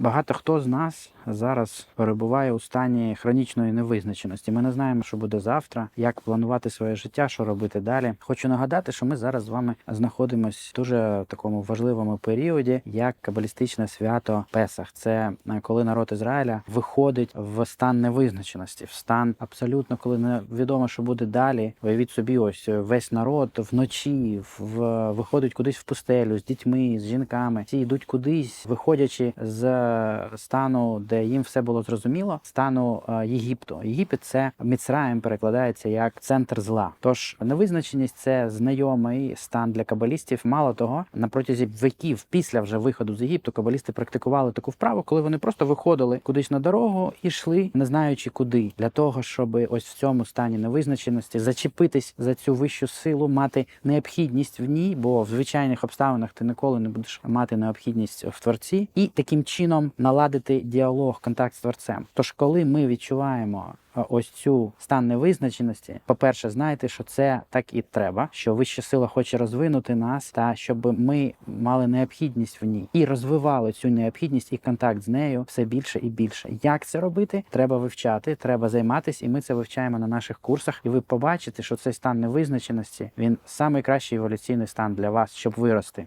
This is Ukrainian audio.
Багато хто з нас зараз перебуває у стані хронічної невизначеності. Ми не знаємо, що буде завтра, як планувати своє життя, що робити далі. Хочу нагадати, що ми зараз з вами знаходимося в дуже такому важливому періоді, як кабалістичне свято Песах. Це е, коли народ Ізраїля виходить в стан невизначеності, в стан абсолютно, коли невідомо, що буде далі. Уявіть собі, ось е, весь народ вночі в виходить кудись в пустелю з дітьми, з жінками. Всі йдуть кудись, виходячи з стану, де їм все було зрозуміло, стану е, Єгипту. Єгипет це Міцраєм перекладається як центр зла. Тож невизначеність це знайомий стан для кабалістів. Мало того, на протязі веків після вже виходу з Єгипту кабалісти практикували таку вправу, коли вони просто виходили кудись на дорогу і йшли, не знаючи куди, для того, щоб ось в цьому стані невизначеності зачепитись за цю вищу силу, мати необхідність в ній, бо в звичайних обставинах ти ніколи не будеш мати необхідність в творці, і таким чином наладити діалог, контакт з творцем. Тож, коли ми відчуваємо е, ось цю стан невизначеності, по-перше, знайте, що це так і треба, що вища сила хоче розвинути нас, та щоб ми мали необхідність в ній і розвивали цю необхідність і контакт з нею все більше і більше. Як це робити? Треба вивчати, треба займатися, і ми це вивчаємо на наших курсах. І ви побачите, що цей стан невизначеності він найкращий еволюційний стан для вас, щоб вирости.